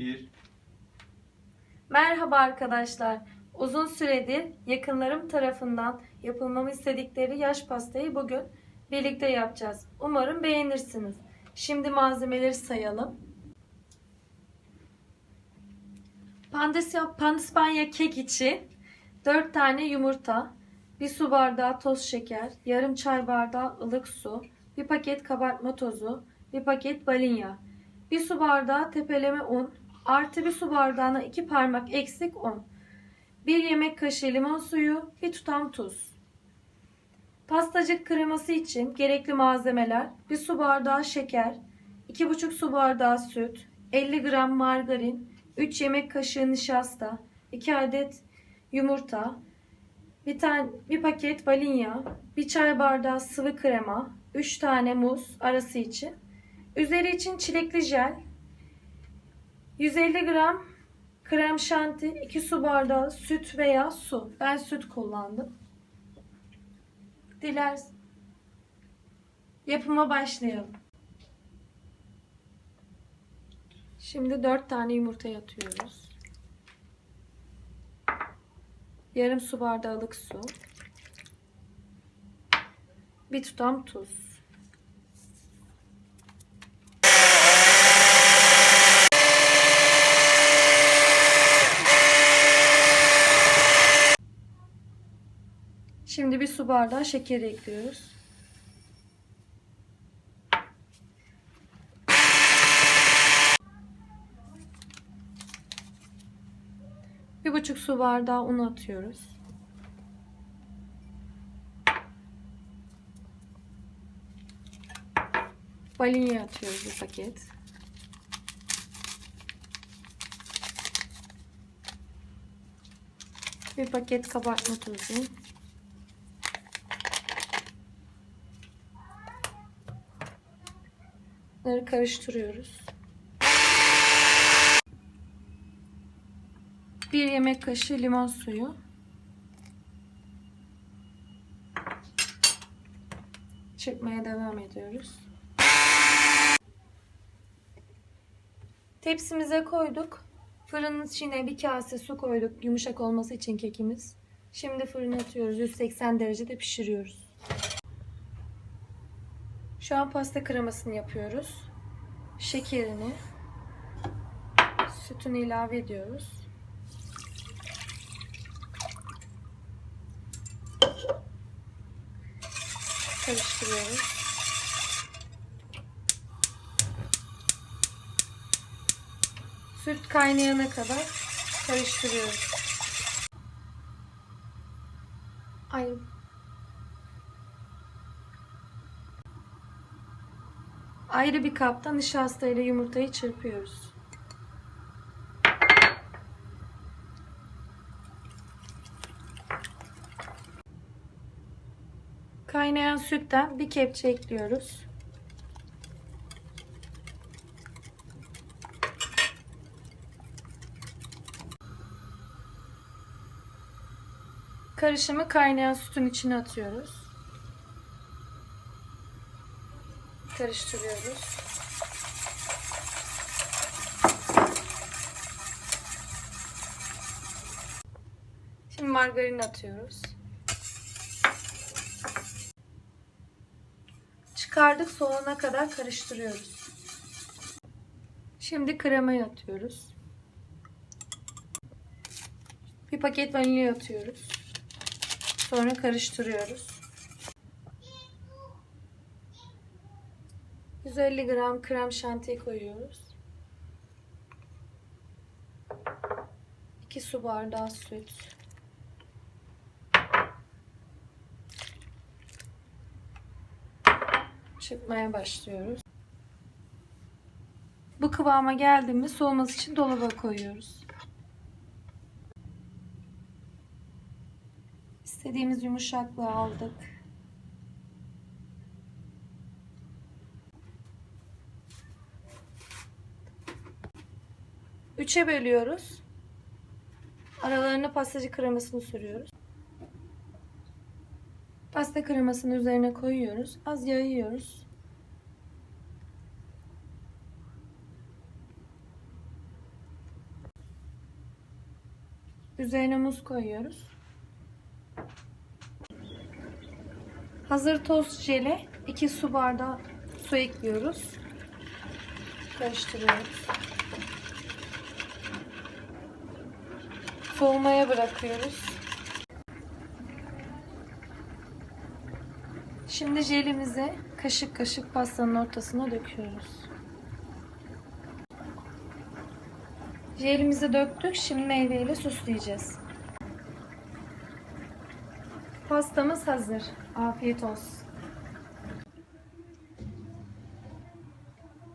1. Merhaba arkadaşlar. Uzun süredir yakınlarım tarafından yapılmamı istedikleri yaş pastayı bugün birlikte yapacağız. Umarım beğenirsiniz. Şimdi malzemeleri sayalım. Pandisya, pandispanya kek için 4 tane yumurta, 1 su bardağı toz şeker, yarım çay bardağı ılık su, 1 paket kabartma tozu, 1 paket vanilya, 1 su bardağı tepeleme un, artı 1 su bardağına 2 parmak eksik un, 1 yemek kaşığı limon suyu, 1 tutam tuz. Pastacık kreması için gerekli malzemeler 1 su bardağı şeker, 2,5 su bardağı süt, 50 gram margarin, 3 yemek kaşığı nişasta, 2 adet yumurta, bir tane bir paket vanilya, bir çay bardağı sıvı krema, 3 tane muz arası için. Üzeri için çilekli jel, 150 gram krem şanti, 2 su bardağı süt veya su. Ben süt kullandım. Dilers yapıma başlayalım. Şimdi 4 tane yumurta atıyoruz. Yarım su bardağı ılık su. Bir tutam tuz. Şimdi bir su bardağı şeker ekliyoruz. Bir buçuk su bardağı un atıyoruz. Vanilya atıyoruz bir paket. Bir paket kabartma tozu. Bunları karıştırıyoruz. Bir yemek kaşığı limon suyu. Çırpmaya devam ediyoruz. Tepsimize koyduk. Fırının içine bir kase su koyduk yumuşak olması için kekimiz. Şimdi fırına atıyoruz. 180 derecede pişiriyoruz. Şu an pasta kremasını yapıyoruz. Şekerini, sütünü ilave ediyoruz. Karıştırıyoruz. Süt kaynayana kadar karıştırıyoruz. Ay. Ayrı bir kapta nişasta ile yumurtayı çırpıyoruz. Kaynayan sütten bir kepçe ekliyoruz. Karışımı kaynayan sütün içine atıyoruz. Karıştırıyoruz. Şimdi margarin atıyoruz. Çıkardık soğana kadar karıştırıyoruz. Şimdi kremayı atıyoruz. Bir paket vanilya atıyoruz. Sonra karıştırıyoruz. 150 gram krem şanti koyuyoruz. 2 su bardağı süt. Çırpmaya başlıyoruz. Bu kıvama geldiğinde soğuması için dolaba koyuyoruz. İstediğimiz yumuşaklığı aldık. Üçe bölüyoruz. Aralarına pastacı kremasını sürüyoruz. Pasta kremasını üzerine koyuyoruz. Az yayıyoruz. Üzerine muz koyuyoruz. Hazır toz jele 2 su bardağı su ekliyoruz. Karıştırıyoruz. Soğumaya bırakıyoruz. Şimdi jelimizi kaşık kaşık pastanın ortasına döküyoruz. Jelimizi döktük. Şimdi meyveyle süsleyeceğiz. Pastamız hazır. Afiyet olsun.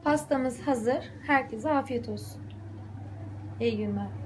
Pastamız hazır. Herkese afiyet olsun. İyi günler.